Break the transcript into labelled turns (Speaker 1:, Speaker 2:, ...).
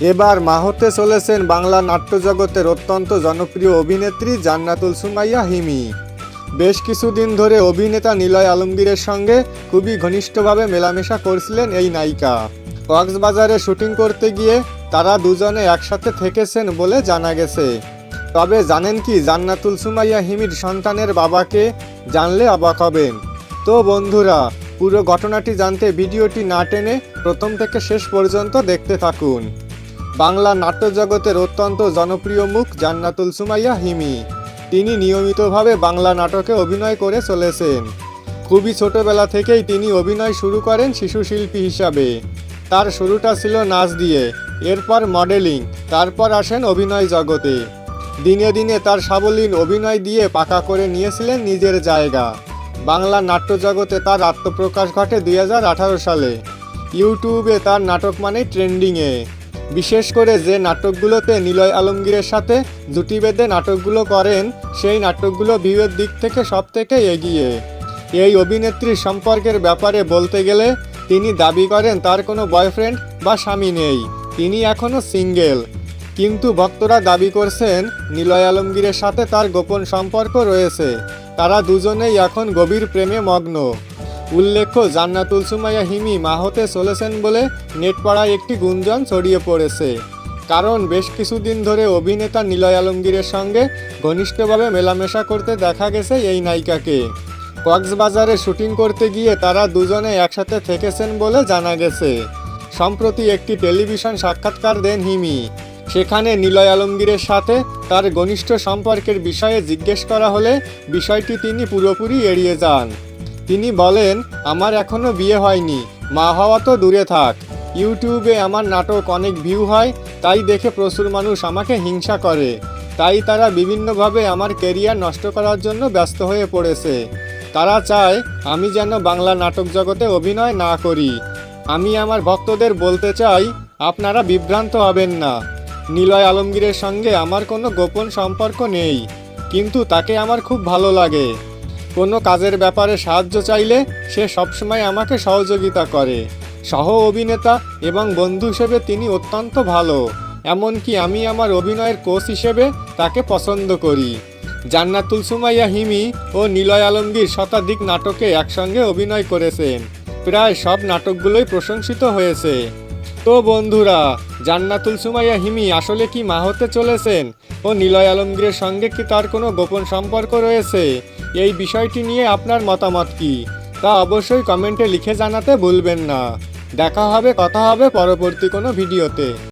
Speaker 1: এবার মা হতে চলেছেন বাংলা নাট্যজগতের অত্যন্ত জনপ্রিয় অভিনেত্রী জান্নাতুল সুমাইয়া হিমি। বেশ কিছুদিন ধরে অভিনেতা নিলয় আলমগীরের সঙ্গে খুবই ঘনিষ্ঠভাবে মেলামেশা করছিলেন এই নায়িকা। কক্সবাজারে শুটিং করতে গিয়ে তারা দুজনে একসাথে থেকেছেন বলে জানা গেছে। তবে জানেন কি, জান্নাতুল সুমাইয়া হিমির সন্তানের বাবাকে জানলে অবাক হবেন। তো বন্ধুরা, পুরো ঘটনাটি জানতে ভিডিওটি না টেনে প্রথম থেকে শেষ পর্যন্ত দেখতে থাকুন। বাংলা নাট্যজগতের অত্যন্ত জনপ্রিয় মুখ জান্নাতুল সুমাইয়া হিমি। তিনি নিয়মিতভাবে বাংলা নাটকে অভিনয় করে চলেছেন। খুবই ছোটবেলা থেকেই তিনি অভিনয় শুরু করেন শিশু শিল্পী হিসাবে। তার শুরুটা ছিল নাচ দিয়ে, এরপর মডেলিং, তারপর আসেন অভিনয় জগতে। দিনে দিনে তার সাবলীল অভিনয় দিয়ে পাকা করে নিয়েছিলেন নিজের জায়গা। বাংলা নাট্য জগতে তার আত্মপ্রকাশ ঘটে দুই হাজার আঠারো সালে। ইউটিউবে তার নাটক মানে ট্রেন্ডিংয়ে। বিশেষ করে যে নাটকগুলোতে নিলয় আলমগীরের সাথে জুটি বেঁধে নাটকগুলো করেন, সেই নাটকগুলো ভিউয়ের দিক থেকে সব থেকে এগিয়ে। এই অভিনেত্রীর সম্পর্কের ব্যাপারে বলতে গেলে, তিনি দাবি করেন তার কোনো বয়ফ্রেন্ড বা স্বামী নেই। তিনি এখনও সিঙ্গেল। কিন্তু ভক্তরা দাবি করছেন, নিলয় আলমগীরের সাথে তার গোপন সম্পর্ক রয়েছে। তারা দুজনেই এখন গভীর প্রেমে মগ্ন। উল্লেখ্য, জান্নাতুল সুমাইয়া হিমি মাহতে চলেছেন বলে নেটপাড়ায় একটি গুঞ্জন ছড়িয়ে পড়েছে। কারণ, বেশ কিছুদিন ধরে অভিনেতা নিলয় আলমগীরের সঙ্গে ঘনিষ্ঠভাবে মেলামেশা করতে দেখা গেছে এই নায়িকাকে। কক্সবাজারে শুটিং করতে গিয়ে তারা দুজনে একসাথে থেকেছেন বলে জানা গেছে। সম্প্রতি একটি টেলিভিশন সাক্ষাৎকার দেন হিমি। সেখানে নিলয় আলমগীরের সাথে তার ঘনিষ্ঠ সম্পর্কের বিষয়ে জিজ্ঞেস করা হলে বিষয়টি তিনি পুরোপুরি এড়িয়ে যান। তিনি বলেন, আমার এখনও বিয়ে হয়নি। মা হওয়া তো দূরে থাক। ইউটিউবে আমার নাটক অনেক ভিউ হয়, তাই দেখে প্রচুর মানুষ আমাকে হিংসা করে। তাই তারা বিভিন্নভাবে আমার কেরিয়ার নষ্ট করার জন্য ব্যস্ত হয়ে পড়েছে। তারা চায় আমি যেন বাংলা নাটক জগতে অভিনয় না করি। আমি আমার ভক্তদের বলতে চাই, আপনারা বিভ্রান্ত হবেন না। নিলয় আলমগীরের সঙ্গে আমার কোনো গোপন সম্পর্ক নেই, কিন্তু তাকে আমার খুব ভালো লাগে। কোনো কাজের ব্যাপারে সাহায্য চাইলে সে সবসময় আমাকে সহযোগিতা করে। সহ অভিনেতা এবং বন্ধু হিসেবে তিনি অত্যন্ত ভালো। এমনকি আমি আমার অভিনয়ের কোচ হিসেবে তাকে পছন্দ করি। জান্নাতুল সুমাইয়া হিমি ও নিলয় আলমগীর শতাধিক নাটকে একসঙ্গে অভিনয় করেছেন। প্রায় সব নাটকগুলোই প্রশংসিত হয়েছে। তো বন্ধুরা জান্নাতুল সুমাইয়া হিমি, আসলে কি মা হতে চলেছেন? ও নিলয় আলমগীরের সঙ্গে কি তার কোনো গোপন সম্পর্ক রয়েছে? এই বিষয়টি নিয়ে আপনার মতামত কি? তা অবশ্যই কমেন্টে লিখে জানাতে ভুলবেন না। দেখা হবে, কথা হবে পরবর্তী কোনো ভিডিওতে।